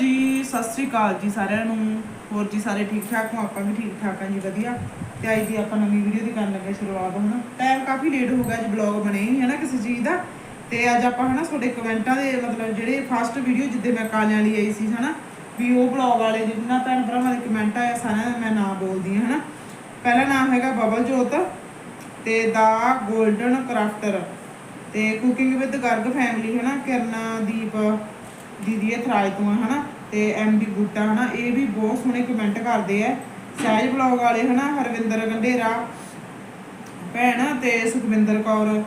ਜੀ, ਸਤਿ ਸ੍ਰੀ ਅਕਾਲ ਜੀ ਸਾਰਿਆਂ ਨੂੰ। ਹੋਰ ਜੀ ਸਾਰੇ ਠੀਕ ਠਾਕ ਹੋ? ਆਪਾਂ ਵੀ ਠੀਕ ਠਾਕ ਹਾਂ ਜੀ, ਵਧੀਆ। ਤੇ ਅੱਜ ਦੀ ਆਪਾਂ ਨਵੀਂ ਵੀਡੀਓ ਦੀ ਕਰਨ ਲੱਗੇ ਸ਼ੁਰੂਆਤ ਹੁਣ। ਟਾਈਮ ਕਾਫੀ ਲੇਟ ਹੋ ਗਿਆ ਜੀ ਬਲੌਗ ਬਣੇ ਹੀ ਹੈ ਨਾ ਕਿਸੇ ਚੀਜ਼ ਦਾ। ਤੇ ਅੱਜ ਆਪਾਂ ਹਨਾ ਤੁਹਾਡੇ ਕਮੈਂਟਾਂ ਦੇ ਮਤਲਬ ਜਿਹੜੇ ਫਸਟ ਵੀਡੀਓ ਜਿੱਦੇ ਮੈਂ ਕਾਲਿਆਂ ਲਈ ਆਈ ਸੀ ਹਨਾ, ਵੀ ਉਹ ਬਲੌਗ ਵਾਲੇ ਜਿੰਨਾ ਭੈਣ ਭਰਾਵਾਂ ਦੇ ਕਮੈਂਟ ਆਇਆ ਸਾਰਿਆਂ ਦਾ ਮੈਂ ਨਾਮ ਬੋਲਦੀ ਹਾਂ ਹਨਾ। ਪਹਿਲਾ ਨਾਮ ਹੈਗਾ ਬਬਲ ਜੋਤ ਤੇ ਦਾ 골ਡਨ ਕਰਾਫਟਰ ਤੇ ਕੁਕਿੰਗ ਵਿਦ ਗਰਗ ਫੈਮਿਲੀ ਹਨਾ, ਕਿਰਨਾ, ਦੀਪ ਦੀਦੀ ਇਹ ਥਰਾਜ ਤੋਂ ਆ, ਹਨਾ? ਤੇ ਐਮਡੀ ਬੂਟਾ, ਹਨਾ? ਇਹ ਵੀ ਬਹੁਤ ਸੋਹਣੇ ਕਮੈਂਟ ਕਰਦੇ ਆ। ਸਹਿਜ ਬਲੌਗ ਵਾਲੇ, ਹਨਾ? ਹਰਵਿੰਦਰ ਗੰਢੇਰਾ ਭੈਣ ਤੇ ਸੁਖਵਿੰਦਰ ਕੌਰ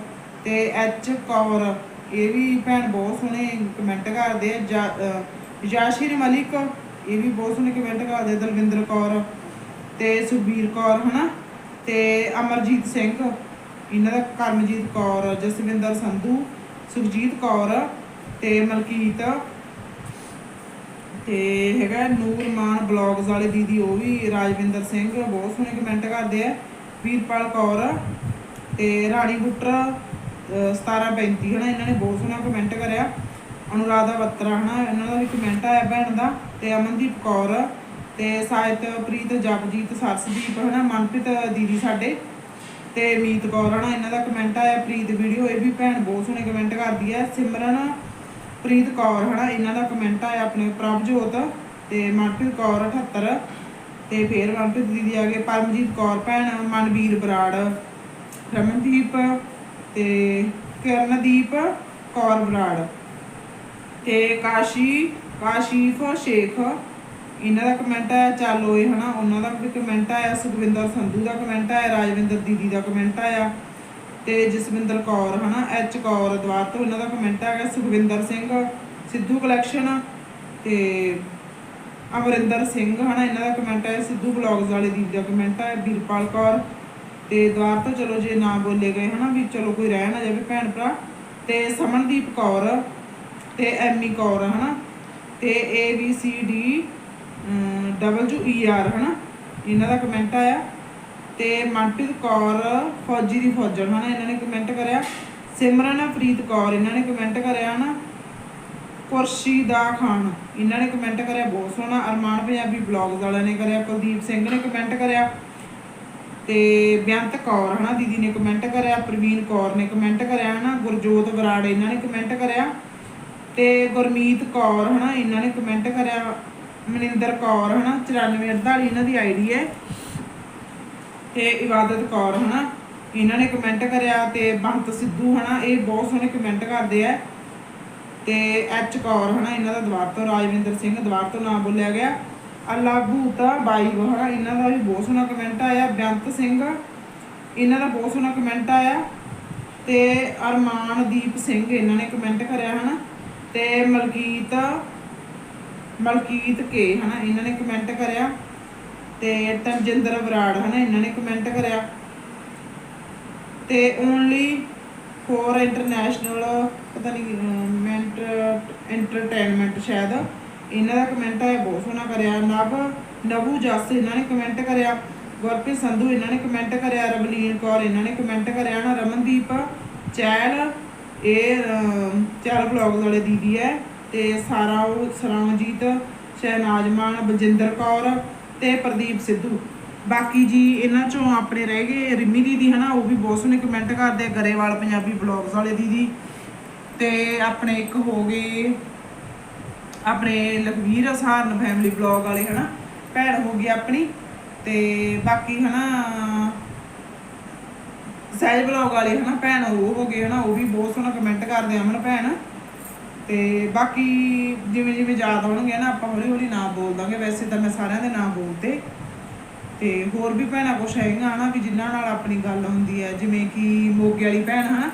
ਤੇ ਐਚ ਕੌਰ। ਇਹ ਵੀ ਭੈਣ ਬਹੁਤ ਸੋਹਣੇ ਕਮੈਂਟ ਕਰਦੇ ਆ। ਜਾ- ਯਾਸ਼ਿਰ ਮਲਿਕ, ਇਹ ਵੀ ਬਹੁਤ ਸੋਹਣੇ ਕਮੈਂਟ ਕਰਦੇ ਦਲਵਿੰਦਰ ਕੌਰ ਤੇ ਸੁਖਬੀਰ ਕੌਰ, ਹਨਾ? ਤੇ ਅਮਰਜੀਤ ਸਿੰਘ, ਇਹਨਾਂ ਦਾ ਕਰਮਜੀਤ ਕੌਰ, ਜਸਵਿੰਦਰ ਸੰਧੂ ਸੁਖਜੀਤ ਕੌਰ ਤੇ ਮਲਕੀਤ ਤੇ ਹੈਗਾ ਨੂਰਮਾਨ ਬਲੌਗਸ ਵਾਲੇ ਦੀਦੀ, ਉਹ ਵੀ ਰਾਜਵਿੰਦਰ ਸਿੰਘ, ਬਹੁਤ ਸੋਹਣੇ ਕਮੈਂਟ ਕਰਦੇ ਆ। ਵੀਰਪਾਲ ਕੌਰ ਤੇ ਰਾਣੀ ਬੁੱਟਰ ਅਹ 1735 ਹਨਾ, ਇਹਨਾਂ ਨੇ ਬਹੁਤ ਸੋਹਣਾ ਕਮੈਂਟ ਕਰਿਆ। ਅਨੁਰਾਧਾ ਬੱਤਰਾ, ਹਨਾ, ਇਹਨਾਂ ਦਾ ਵੀ ਕਮੈਂਟ ਆਇਆ ਭੈਣ ਦਾ। ਤੇ ਅਮਨਦੀਪ ਕੌਰ ਤੇ ਸਾਹਿਤ, ਪ੍ਰੀਤ, ਜਪਜੀਤ, ਸਰਸਦੀਪ, ਹਨਾ, ਮਨਪ੍ਰੀਤ ਦੀਦੀ ਸਾਡੇ। ਤੇ ਮੀਤ ਕੌਰ, ਹਨਾ, ਇਹਨਾਂ ਦਾ ਕਮੈਂਟ ਆਇਆ, ਪ੍ਰੀਤ ਵੀਡੀਓ ਇਹ ਵੀ ਭੈਣ ਬਹੁਤ ਸੋਹਣੇ ਕਮੈਂਟ ਕਰਦੀ ਹੈ ਸਿਮਰਨ ਪ੍ਰੀਤ ਕੌਰ, ਹਨਾ, ਇਹਨਾਂ ਦਾ ਕਮੈਂਟ ਆਇਆ ਆਪਣੇ ਪ੍ਰਭਜੋਤ ਤੇ ਮਨਪ੍ਰੀਤ ਕੌਰ 78 ਤੇ ਫੇਰ ਮਨਪ੍ਰੀਤ ਦੀਦੀ ਆ ਗਏ ਪਰਮਜੀਤ ਕੌਰ ਭੈਣ, ਮਨਵੀਰ ਬਰਾੜ, ਰਮਨਦੀਪ ਤੇ ਕਿਰਨਦੀਪ ਕੌਰ ਬਰਾੜ ਤੇ ਕਾਸ਼ੀ, ਕਾਸ਼ੀਫ, ਸ਼ੇਖ, ਇਹਨਾਂ ਦਾ ਕਮੈਂਟ ਆਇਆ, ਚੱਲ ਓਏ, ਹਨਾ, ਉਹਨਾਂ ਦਾ ਵੀ ਕਮੈਂਟ ਆਇਆ, ਸੁਖਵਿੰਦਰ ਸੰਧੂ ਦਾ ਕਮੈਂਟ ਆਇਆ, ਰਾਜਵਿੰਦਰ ਦੀਦੀ ਦਾ ਕਮੈਂਟ ਆਇਆ। ਤੇ ਜਸਵਿੰਦਰ ਕੌਰ, ਹਨਾ ਐਚ ਕੌਰ ਦਵਾਰ ਤੋਂ ਇਹਨਾਂ ਦਾ ਕਮੈਂਟ ਆ ਗਿਆ, ਸੁਖਵਿੰਦਰ ਸਿੰਘ, ਸਿੱਧੂ ਕਲੈਕਸ਼ਨ ਤੇ ਅਮਰਿੰਦਰ ਸਿੰਘ, ਹਨਾ, ਇਹਨਾਂ ਦਾ ਕਮੈਂਟ ਆਇਆ, ਸਿੱਧੂ ਬਲੌਗਸ ਵਾਲੇ ਦੀਦੀ ਦਾ ਕਮੈਂਟ ਆਇਆ, ਵੀਰਪਾਲ ਕੌਰ, ਤੇ ਦਵਾਰ ਤੋਂ ਚਲੋ ਜੇ ਨਾ ਬੋਲੇ ਗਏ, ਹਨਾ, ਵੀ ਚਲੋ ਕੋਈ ਰਹਿ ਨਾ ਜਾਵੇ ਭੈਣ ਭਰਾ, ਤੇ ਸਮਨਦੀਪ ਕੌਰ ਤੇ ਐਮੀ ਕੌਰ, ਹਨਾ, ਤੇ A B C D W E R ਹਨਾ, ਇਹਨਾਂ ਦਾ ਕਮੈਂਟ ਆਇਆ। ਤੇ ਮਨਪ੍ਰੀਤ ਕੌਰ ਫੌਜੀ ਦੀ ਫੌਜਣ ਹਨਾ ਇਹਨਾਂ ਨੇ ਕਮੈਂਟ ਕਰਿਆ। ਸਿਮਰਨ ਪ੍ਰੀਤ ਕੌਰ, ਇਹਨਾਂ ਨੇ ਕਮੈਂਟ ਕਰਿਆ ਹਨਾ ਕੁਰਸ਼ੀਦਾ ਖਾਨ, ਇਹਨਾਂ ਨੇ ਕਮੈਂਟ ਕਰਿਆ। ਬਹੁਤ ਸੋਹਣਾ। ਅਰਮਾਨ ਪੰਜਾਬੀ ਬਲੌਗਸ ਵਾਲਿਆਂ ਨੇ ਕਰਿਆ। ਕੁਲਦੀਪ ਸਿੰਘ ਨੇ ਕਮੈਂਟ ਕਰਿਆ। ਤੇ ਬੇਅੰਤ ਕੌਰ, ਹਨਾ, ਦੀਦੀ ਨੇ ਕਮੈਂਟ ਕਰਿਆ। ਪ੍ਰਵੀਨ ਕੌਰ ਨੇ ਕਮੈਂਟ ਕਰਿਆ, ਹਨਾ। ਗੁਰਜੋਤ ਬਰਾੜ ਇਹਨਾਂ ਨੇ ਕਮੈਂਟ ਕਰਿਆ। ਤੇ ਗੁਰਮੀਤ ਕੌਰ, ਹਨਾ, ਇਹਨਾਂ ਨੇ ਕਮੈਂਟ ਕਰਿਆ। ਮਨਿੰਦਰ ਕੌਰ, ਹਨਾ 9448 ਇਹਨਾਂ ਦੀ ਆਈਡੀ ਹੈ। ਤੇ ਇਬਾਦਤ ਕੌਰ ਹਨਾ, ਇਹਨਾਂ ਨੇ ਕਮੈਂਟ ਕਰਿਆ ਤੇ ਬੰਤ ਸਿੱਧੂ ਹਨਾ, ਇਹ ਬਹੁਤ ਸੋਹਣੇ ਕਮੈਂਟ ਕਰਦੇ ਆ। ਤੇ ਐਚ ਕੌਰ ਹਨਾ, ਇਹਨਾਂ ਦਾ ਦਵਾਰ ਤੋਂ, ਰਾਜਵਿੰਦਰ ਸਿੰਘ ਦਵਾਰ ਤੋਂ ਨਾਮ ਬੋਲਿਆ ਗਿਆ। ਅੱਲਾ ਭੂਤਾ ਬਾਈ ਹਨਾ, ਇਹਨਾਂ ਦਾ ਵੀ ਬਹੁਤ ਸੋਹਣਾ ਕਮੈਂਟ ਆਇਆ। ਬੇਅੰਤ ਸਿੰਘ, ਇਹਨਾਂ ਦਾ ਬਹੁਤ ਸੋਹਣਾ ਕਮੈਂਟ ਆਇਆ। ਤੇ ਅਰਮਾਨਦੀਪ ਸਿੰਘ, ਇਹਨਾਂ ਨੇ ਕਮੈਂਟ ਕਰਿਆ ਹਨਾ। ਤੇ ਮਲਕੀਤ ਮਲਕੀਤ ਕੇ ਹਨਾ, ਇਹਨਾਂ ਨੇ ਕਮੈਂਟ ਕਰਿਆ। ਤੇ ਤਨਜਿੰਦਰ ਬਰਾੜ ਹਨਾ ਇਹਨਾਂ ਨੇ ਕਮੈਂਟ ਕਰਿਆ। ਤੇ ਓਨਲੀ ਫੋਰ ਇੰਟਰਨੈਸ਼ਨਲ ਪਤਾ ਨਹੀਂ ਮੈਂਟ ਐਂਟਰਟੇਨਮੈਂਟ ਸ਼ਾਇਦ। ਇਹਨਾਂ ਦਾ ਕਮੈਂਟ ਆਇਆ ਬਹੁਤ ਸੋਹਣਾ ਕਰਿਆ। ਨਵ ਨਵੂ ਜਸ ਇਹਨਾਂ ਨੇ ਕਮੈਂਟ ਕਰਿਆ। ਗੁਰਪ੍ਰੀਤ ਸੰਧੂ ਇਹਨਾਂ ਨੇ ਕਮੈਂਟ ਕਰਿਆ। ਰਵਲੀਨ ਕੌਰ ਇਹਨਾਂ ਨੇ ਕਮੈਂਟ ਕਰਿਆ। ਨਾ ਰਮਨਦੀਪ ਚਹਿਲ ਇਹ ਅਮ, ਬਲੌਗਸ ਵਾਲੇ ਦੀਦੀ ਹੈ। ਤੇ ਸਾਰਾ ਉਹ ਸਰਾਮਜੀਤ ਸ਼ਹਿਨਾਜ਼ ਮਾਨ ਬਲਜਿੰਦਰ ਕੌਰ ਤੇ ਪ੍ਰਦੀਪ ਸਿੱਧੂ। ਬਾਕੀ ਜੀ, ਇਹਨਾਂ ਚੋਂ ਆਪਣੇ ਰਹਿ ਗਏ ਰਿੰਮੀ ਦੀਦੀ, ਹਨਾ, ਉਹ ਵੀ ਬਹੁਤ ਸੋਹਣੇ ਕਮੈਂਟ ਕਰਦੇ ਗਰੇਵਾਲ ਪੰਜਾਬੀ ਬਲੌਗਸ ਵਾਲੇ ਦੀਦੀ। ਤੇ ਆਪਣੇ ਇੱਕ ਹੋ ਗਏ ਆਪਣੇ ਲਖਵੀਰ ਸਹਾਰਨ ਫੈਮਿਲੀ ਬਲੌਗ ਵਾਲੇ, ਹਨਾ, ਭੈਣ ਹੋ ਗਈ ਆਪਣੀ। ਤੇ ਬਾਕੀ, ਹਨਾ, ਸਹਿਜ ਬਲੌਗ ਵਾਲੇ, ਹਨਾ, ਭੈਣ ਉਹ ਹੋ ਗਏ, ਹਨਾ, ਉਹ ਵੀ ਬਹੁਤ ਸੋਹਣਾ ਕਮੈਂਟ ਕਰਦੇ ਅਮਨ ਭੈਣ। ਤੇ ਬਾਕੀ ਜਿਵੇਂ ਜਿਵੇਂ ਯਾਦ ਆਉਣਗੇ ਨਾ, ਆਪਾਂ ਹੌਲੀ ਹੌਲੀ ਨਾਮ ਬੋਲ ਦਾਂਗੇ। ਵੈਸੇ ਤਾਂ ਮੈਂ ਸਾਰਿਆਂ ਦੇ ਨਾਮ ਬੋਲਦੇ ਤੇ ਹੋਰ ਵੀ ਭੈਣਾਂ ਕੁਛ ਹੈਗੀਆਂ ਹਨਾ, ਵੀ ਜਿਨ੍ਹਾਂ ਨਾਲ ਆਪਣੀ ਗੱਲ ਹੁੰਦੀ ਹੈ। ਜਿਵੇਂ ਕਿ ਮੋਗੇ ਵਾਲੀ ਭੈਣ ਹਨਾ,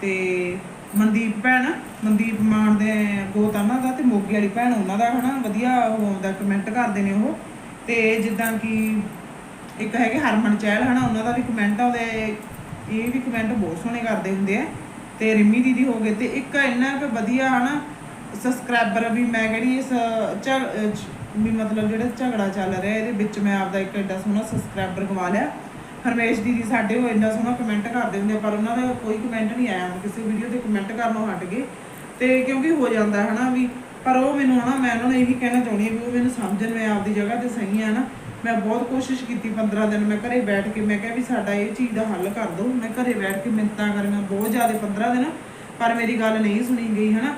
ਤੇ ਮਨਦੀਪ ਭੈਣ। ਮਨਦੀਪ ਮਾਨ ਦੇ ਗੋਤ ਉਹਨਾਂ ਦਾ, ਤੇ ਮੋਗੇ ਵਾਲੀ ਭੈਣ ਉਹਨਾਂ ਦਾ ਹਨਾ, ਵਧੀਆ ਉਹ ਆਉਂਦਾ ਕਮੈਂਟ ਕਰਦੇ ਨੇ ਉਹ। ਤੇ ਜਿੱਦਾਂ ਕਿ ਇੱਕ ਹੈਗੇ ਹਰਮਨ ਚਹਿਲ ਹਨਾ, ਉਹਨਾਂ ਦਾ ਵੀ ਕਮੈਂਟ ਆਉਂਦੇ ਇਹ ਵੀ ਕਮੈਂਟ ਬਹੁਤ ਸੋਹਣੇ ਕਰਦੇ ਹੁੰਦੇ ਆ। ਤੇ ਰਿਮੀ ਦੀਦੀ ਹੋ ਗਏ ਤੇ ਇੱਕ ਇੰਨਾ ਕੁ ਵਧੀਆ ਹਨਾ ਸਬਸਕ੍ਰਾਈਬਰ ਵੀ ਮੈਂ ਕਹਿੰਦੀ ਇਸ ਵੀ ਮਤਲਬ ਜਿਹੜਾ ਝਗੜਾ ਚੱਲ ਰਿਹਾ ਇਹਦੇ ਵਿੱਚ ਮੈਂ ਆਪਦਾ ਇੱਕ ਐਡਾ ਸੋਹਣਾ ਸਬਸਕ੍ਰਾਈਬਰ ਗਵਾ ਲਿਆ। ਹਰਮੇਸ਼ ਦੀਦੀ ਸਾਡੇ ਉਹ ਇੰਨਾ ਸੋਹਣਾ ਕਮੈਂਟ ਕਰਦੇ ਹੁੰਦੇ ਆ, ਪਰ ਉਹਨਾਂ ਦਾ ਕੋਈ ਕਮੈਂਟ ਨਹੀਂ ਆਇਆ ਕਿਸੇ ਵੀਡੀਓ ਤੇ ਕਮੈਂਟ ਕਰਨੋਂ ਹਟ ਗਏ। ਤੇ ਕਿਉਂਕਿ ਹੋ ਜਾਂਦਾ ਹੈ ਹਨਾ ਵੀ ਪਰ ਉਹ ਮੈਨੂੰ ਹਨਾ ਮੈਂ ਉਹਨਾਂ ਨੂੰ ਇਹੀ ਕਹਿਣਾ ਚਾਹੁੰਦੀ ਹਾਂ ਵੀ ਉਹ ਮੈਨੂੰ ਸਮਝਣ ਮੈਂ ਆਪਦੀ ਜਗ੍ਹਾ ਤੇ ਸਹੀ ਆ ਨਾ। ਮੈਂ ਬਹੁਤ ਕੋਸ਼ਿਸ਼ ਕੀਤੀ 15 ਦਿਨ ਮੈਂ ਘਰੇ ਬੈਠ ਕੇ, ਮੈਂ ਕਿਹਾ ਵੀ ਸਾਡਾ ਇਹ ਚੀਜ਼ ਦਾ ਹੱਲ ਕਰ ਦਿਓ। ਮੈਂ ਘਰੇ ਬੈਠ ਕੇ ਮਿੰਤਾਂ ਕਰੀਆਂ ਬਹੁਤ ਜ਼ਿਆਦਾ 15 ਦਿਨ, ਪਰ ਮੇਰੀ ਗੱਲ ਨਹੀਂ ਸੁਣੀ ਗਈ, ਹਨਾ?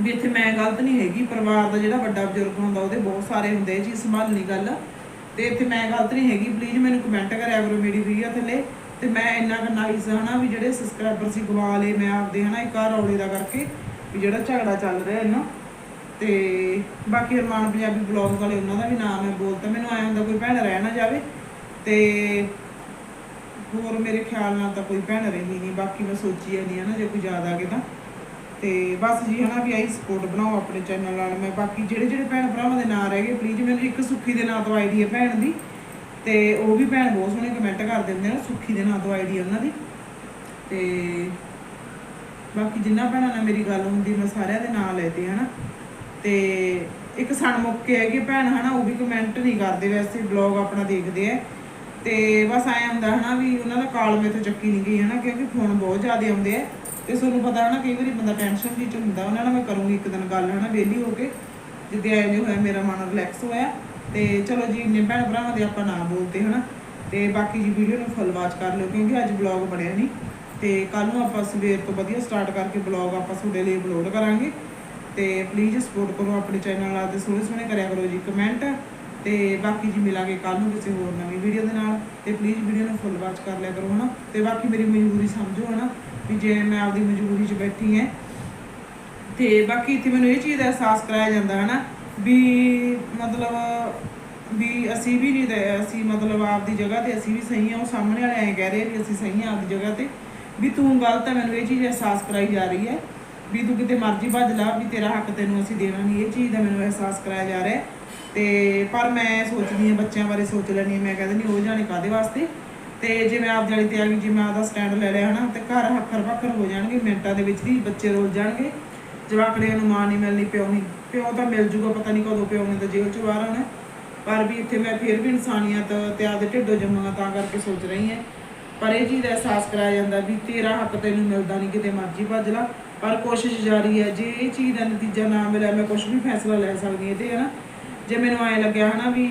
ਵੀ ਇੱਥੇ ਮੈਂ ਗਲਤ ਨਹੀਂ ਹੈਗੀ, ਪਰਿਵਾਰ ਦਾ ਜਿਹੜਾ ਵੱਡਾ ਬਜ਼ੁਰਗ ਹੁੰਦਾ, ਉਹਦੇ ਬਹੁਤ ਸਾਰੇ ਹੁੰਦੇ ਇਹ ਸੰਭਾਲਣੀ ਗੱਲ। ਤੇ ਇੱਥੇ ਮੈਂ ਗਲਤ ਨਹੀਂ ਹੈਗੀ ਪਲੀਜ਼ ਮੈਨੂੰ ਕਮੈਂਟ ਕਰਿਆ ਕਰੋ ਮੇਰੀ ਵੀਡੀਓ ਥੱਲੇ। ਤੇ ਮੈਂ ਇੰਨਾ ਕੁ ਨਾਈਸ ਹਨਾ, ਵੀ ਜਿਹੜੇ ਸਬਸਕ੍ਰਾਈਬਰ ਸੀ ਗਵਾ ਲਏ ਮੈਂ ਆਪਦੇ, ਹਨਾ, ਇੱਕ ਆ ਰੌਲੇ ਦਾ ਕਰਕੇ ਵੀ ਜਿਹੜਾ ਝਗੜਾ ਚੱਲ ਰਿਹਾ ਇਹਨਾਂ ਤੇ ਬਾਕੀ ਅਰਮਾਨ ਪੰਜਾਬੀ ਬਲੌਗ ਵਾਲੇ ਉਹਨਾਂ ਦਾ ਵੀ ਨਾਮ ਹੈ ਬੋਲਤਾ। ਮੈਨੂੰ ਆਇਆ ਹੁੰਦਾ ਕੋਈ ਭੈਣ ਰਹਿ ਨਾ ਜਾਵੇ ਤੇ ਹੋਰ ਮੇਰੇ ਖਿਆਲ ਨਾਲ ਤਾਂ ਕੋਈ ਭੈਣ ਰਹੀ ਨਹੀਂ। ਬਾਕੀ ਮੈਂ ਸੋਚੀ ਜਾਂਦੀ ਆ ਨਾ ਜੇ ਕੋਈ ਜ਼ਿਆਦਾ ਆ ਗਏ ਤਾਂ। ਤੇ ਬਸ ਜੀ ਹਨਾ ਵੀ ਆਈ ਸਪੋਰਟ ਬਣਾਓ ਆਪਣੇ ਚੈਨਲ ਨਾਲ। ਮੈਂ ਬਾਕੀ ਜਿਹੜੇ ਜਿਹੜੇ ਭੈਣ ਭਰਾਵਾਂ ਦੇ ਨਾਂ ਰਹਿ ਗਏ ਪਲੀਜ਼ ਮੈਨੂੰ ਇੱਕ ਸੁੱਖੀ ਦੇ ਨਾਂ ਤੋਂ ਆਈਡੀ ਹੈ ਭੈਣ ਦੀ। ਤੇ ਉਹ ਵੀ ਭੈਣ ਬਹੁਤ ਸੋਹਣੇ ਕਮੈਂਟ ਕਰ ਦਿੰਦੇ ਨੇ, ਸੁੱਖੀ ਦੇ ਨਾਂ ਤੋਂ ਆਈਡੀ ਉਹਨਾਂ ਦੀ। ਤੇ ਬਾਕੀ ਜਿੰਨਾ ਭੈਣਾਂ ਨਾਲ ਮੇਰੀ ਗੱਲ ਹੁੰਦੀ, ਮੈਂ ਸਾਰਿਆਂ ਦੇ ਨਾਂ ਲੈਤੇ ਹਨਾ। ਤੇ ਇੱਕ ਸਣਮੁੱਕ ਕੇ ਹੈਗੇ ਭੈਣ, ਹਨਾ, ਉਹ ਵੀ ਕਮੈਂਟ ਨਹੀਂ ਕਰਦੇ ਵੈਸੇ ਬਲੌਗ ਆਪਣਾ ਦੇਖਦੇ ਆ। ਤੇ ਬਸ ਐਂ ਹੁੰਦਾ, ਹਨਾ, ਵੀ ਉਹਨਾਂ ਦਾ ਕਾਲ ਮੇਥੋਂ ਚੱਕੀ ਨਹੀਂ ਗਈ, ਹਨਾ, ਕਿਉਂਕਿ ਫੋਨ ਬਹੁਤ ਜ਼ਿਆਦਾ ਆਉਂਦੇ ਆ। ਤੇ ਤੁਹਾਨੂੰ ਪਤਾ, ਹਨਾ, ਕਈ ਵਾਰੀ ਬੰਦਾ ਟੈਨਸ਼ਨ ਵਿੱਚ ਹੁੰਦਾ, ਉਹਨਾਂ ਨਾਲ ਮੈਂ ਕਰੂੰਗੀ ਇੱਕ ਦਿਨ ਗੱਲ, ਹਨਾ, ਵਿਹਲੀ ਹੋ ਕੇ। ਜਿੱਦੇ ਆਏ ਹੋਇਆ, ਮੇਰਾ ਮਨ ਰਿਲੈਕਸ ਹੋਇਆ। ਤੇ ਚਲੋ ਜੀ, ਇੰਨੇ ਭੈਣ ਭਰਾਵਾਂ ਦੇ ਆਪਾਂ ਨਾ ਬੋਲਦੇ ਹਨਾ। ਤੇ ਬਾਕੀ ਜੀ ਵੀਡੀਓ ਨੂੰ ਫੁੱਲ ਵਾਚ ਕਰ ਲਿਓ, ਕਿਉਂਕਿ ਅੱਜ ਬਲੌਗ ਬਣਿਆ ਨਹੀਂ। ਤੇ ਕੱਲ ਨੂੰ ਆਪਾਂ ਸਵੇਰ ਤੋਂ ਵਧੀਆ ਸਟਾਰਟ ਕਰਕੇ ਬਲੌਗ ਆਪਾਂ ਤੁਹਾਡੇ ਲਈ ਅਪਲੋਡ ਕਰਾਂਗੇ। ਤੇ ਪਲੀਜ਼ ਸਪੋਰਟ ਕਰੋ ਆਪਣੇ ਚੈਨਲ ਨਾਲ ਤੇ ਸੋਹਣੇ ਸੋਹਣੇ ਕਰਿਆ ਕਰੋ ਜੀ ਕਮੈਂਟ ਤੇ ਬਾਕੀ ਜੀ ਮਿਲਾਂਗੇ ਕੱਲ ਨੂੰ ਕਿਸੇ ਹੋਰ ਨਵੀਂ ਵੀਡੀਓ ਦੇ ਨਾਲ ਤੇ ਪਲੀਜ਼ ਵੀਡੀਓ ਨੂੰ ਫੁੱਲ ਵਾਚ ਕਰ ਲਿਆ ਕਰੋ, ਹਨਾ? ਤੇ ਬਾਕੀ ਮੇਰੀ ਮਜਬੂਰੀ ਸਮਝੋ, ਹਨਾ? ਵੀ ਜੇ ਮੈਂ ਆਪਦੀ ਮਜਬੂਰੀ 'ਚ ਬੈਠੀ ਹਾਂ ਤੇ ਬਾਕੀ ਇੱਥੇ ਮੈਨੂੰ ਇਹ ਚੀਜ਼ ਦਾ ਅਹਿਸਾਸ ਕਰਾਇਆ ਜਾਂਦਾ, ਹਨਾ? ਵੀ ਮਤਲਬ, ਵੀ ਅਸੀਂ ਵੀ ਨਹੀਂ ਅਸੀਂ ਮਤਲਬ ਆਪਦੀ ਜਗ੍ਹਾ ਤੇ ਅਸੀਂ ਵੀ ਸਹੀ ਆ, ਉਹ ਸਾਹਮਣੇ ਵਾਲੇ ਐਂ ਕਹਿ ਰਹੇ ਵੀ ਅਸੀਂ ਸਹੀ ਆ ਆਪਦੀ ਜਗ੍ਹਾ ਤੇ, ਵੀ ਤੂੰ ਗਲਤ ਹੈ ਮੈਨੂੰ ਇਹ ਚੀਜ਼ ਅਹਿਸਾਸ ਕਰਾਈ ਜਾ ਰਹੀ ਹੈ ਵੀ ਤੂੰ ਕਿਤੇ ਮਰਜ਼ੀ ਭੱਜ ਲਾ ਵੀ ਤੇਰਾ ਹੱਕ ਤੈਨੂੰ ਅਸੀਂ ਦੇਣਾ ਨਹੀਂ ਇਹ ਚੀਜ਼ ਦਾ ਮੈਨੂੰ ਅਹਿਸਾਸ ਕਰਾਇਆ ਜਾ ਰਿਹਾ ਤੇ ਪਰ ਮੈਂ ਸੋਚਦੀ ਹਾਂ, ਬੱਚਿਆਂ ਬਾਰੇ ਸੋਚ ਲੈਣੀ ਮੈਂ ਕਹਿੰਦੀ ਨਹੀਂ ਉਹ ਜਾਣੇ ਕਾਦੇ ਵਾਸਤੇ? ਤੇ ਜੇ ਮੈਂ ਆਪ ਜਾਲੀ ਤੇ ਆ ਗਈ ਜੇ ਮੈਂ ਆਪਦਾ ਸਟੈਂਡ ਲੈ ਲਿਆ ਹਨਾ, ਤੇ ਘਰ ਹੱਖਰ ਵੱਖਰ ਹੋ ਜਾਣਗੇ, ਮਿੰਟਾਂ ਦੇ ਵਿੱਚ ਹੀ ਬੱਚੇ ਰੋਲ ਜਾਣਗੇ। ਜਵਾਕੜਿਆਂ ਨੂੰ ਮਾਂ ਨਹੀਂ ਮਿਲਣੀ, ਪਿਓ ਨਹੀਂ। ਪਿਓ ਤਾਂ ਮਿਲ ਜੂਗਾ, ਪਤਾ ਨਹੀਂ ਕਦੋਂ ਪਿਓ ਨੇ ਤਾਂ ਜੇਲ੍ਹ ਚੋਂ ਬਾਹਰ ਆਉਣਾ। ਪਰ ਵੀ ਇੱਥੇ ਮੈਂ ਫਿਰ ਵੀ ਇਨਸਾਨੀਅਤ ਤੇ ਆਪਦੇ ਢਿੱਡੋਂ ਜੰਮਾਂ ਤਾਂ ਕਰਕੇ ਸੋਚ ਰਹੀ ਹਾਂ। ਪਰ ਇਹ ਚੀਜ਼ ਦਾ ਅਹਿਸਾਸ ਕਰਾਇਆ ਜਾਂਦਾ ਵੀ ਤੇਰਾ ਹੱਕ ਤੈਨੂੰ ਮਿਲਦਾ ਨਹੀਂ ਕਿਤੇ ਮਰਜ਼ੀ ਭੱਜ ਲਾ। ਪਰ ਕੋਸ਼ਿਸ਼ ਜਾਰੀ ਹੈ, ਜੇ ਇਹ ਚੀਜ਼ ਦਾ ਨਤੀਜਾ ਨਾ ਮਿਲਿਆ, ਮੈਂ ਕੁਝ ਵੀ ਫੈਸਲਾ ਲੈ ਸਕਦੀ ਹਾਂ। ਤੇ ਹਨਾ ਜੇ ਮੈਨੂੰ ਐ ਲੱਗਿਆ ਹਨਾ ਵੀ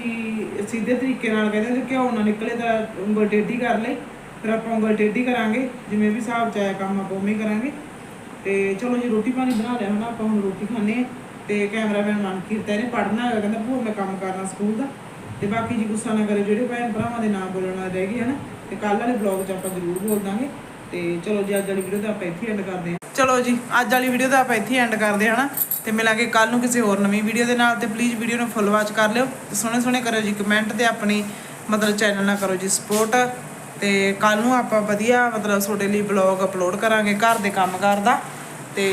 ਸਿੱਧੇ ਤਰੀਕੇ ਨਾਲ ਕਹਿੰਦੇ ਜੇ ਘਿਓ ਨਾ ਨਿਕਲੇ ਤਾਂ ਉਂਗਲ ਟੇਢੀ ਕਰ ਲੈ ਫਿਰ ਆਪਾਂ ਉਂਗਲ ਟੇਢੀ ਕਰਾਂਗੇ, ਜਿਵੇਂ ਵੀ ਹਿਸਾਬ ਚ ਆਇਆ ਕੰਮ ਆਪਾਂ ਉਵੇਂ ਕਰਾਂਗੇ। ਤੇ ਚਲੋ ਜੀ, ਰੋਟੀ ਪਾਣੀ ਬਣਾ ਲਿਆ ਹਨਾ, ਆਪਾਂ ਹੁਣ ਰੋਟੀ ਖਾਣੇ ਆ ਤੇ ਕੈਮਰਾਮੈਨ ਮਨਕੀਰਤ ਇਹਨੇ ਪੜਨਾ ਹੈਗਾ, ਕਹਿੰਦਾ ਭੂਆ ਮੈਂ ਕੰਮ ਕਰਨਾ ਸਕੂਲ ਦਾ। ਤੇ ਬਾਕੀ ਜੀ ਗੁੱਸਾ ਨਾ ਕਰੇ ਜਿਹੜੇ ਭੈਣ ਭਰਾਵਾਂ ਦੇ ਨਾਮ ਬੋਲਣ ਰਹਿ ਗਏ ਹਨਾ ਤੇ ਕੱਲ ਵਾਲੇ ਬਲੌਗ 'ਚ ਆਪਾਂ ਜ਼ਰੂਰ ਬੋਲ ਦਾਂਗੇ। ਤੇ ਚਲੋ ਜੀ, ਅੱਜ ਵਾਲੀ ਵੀਡੀਓ ਤਾਂ ਆਪਾਂ ਇੱਥੇ ਐਂਡ ਕਰਦੇ ਹਾਂ। ਚਲੋ ਜੀ, ਅੱਜ ਵਾਲੀ ਵੀਡੀਓ ਤਾਂ ਆਪਾਂ ਇੱਥੇ ਐਂਡ ਕਰਦੇ ਹਾਂ, ਹਨਾ? ਤੇ ਮਿਲਾਂਗੇ ਕੱਲ ਨੂੰ ਕਿਸੇ ਹੋਰ ਨਵੀਂ ਵੀਡੀਓ ਦੇ ਨਾਲ ਤੇ ਪਲੀਜ਼ ਵੀਡੀਓ ਨੂੰ ਫੁੱਲ ਵਾਚ ਕਰ ਲਿਓ। ਤੇ ਸੋਹਣੇ ਸੋਹਣੇ ਕਰਿਓ ਜੀ ਕਮੈਂਟ ਤੇ ਆਪਣੀ ਮਤਲਬ ਚੈਨਲ ਨਾਲ ਕਰੋ ਜੀ ਸਪੋਰਟ ਤੇ ਕੱਲ ਨੂੰ ਆਪਾਂ ਵਧੀਆ ਮਤਲਬ ਤੁਹਾਡੇ ਲਈ ਬਲੌਗ ਅਪਲੋਡ ਕਰਾਂਗੇ ਘਰ ਦੇ ਕੰਮ ਕਰਦਾ ਤੇ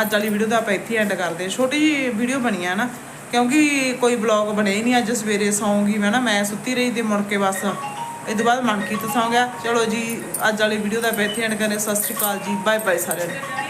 ਅੱਜ ਵਾਲੀ ਵੀਡੀਓ ਤਾਂ ਆਪਾਂ ਇੱਥੇ ਐਂਡ ਕਰਦੇ ਹਾਂ। ਛੋਟੀ ਜੀ ਵੀਡੀਓ ਬਣੀ ਆ ਨਾ ਕਿਉਂਕਿ ਕੋਈ ਬਲੌਗ ਬਣੇ ਨਹੀਂ ਅੱਜ, ਸਵੇਰੇ ਸੌਂਗੀ ਮੈਂ ਨਾ ਮੈਂ ਸੁੱਤੀ ਰਹੀ ਤੇ ਮੁੜ ਕੇ ਬਸ ਇਹ ਤੋਂ ਬਾਅਦ ਮਨ ਕੀਤਾ ਸੌਂ ਗਿਆ ਚਲੋ ਜੀ, ਅੱਜ ਵਾਲੀ ਵੀਡੀਓ ਦਾ ਆਪਾਂ ਇੱਥੇ ਐਂਡ ਕਰਦੇ ਸਤਿ ਸ਼੍ਰੀ ਅਕਾਲ ਜੀ। ਬਾਏ ਬਾਏ ਸਾਰਿਆਂ ਨੂੰ।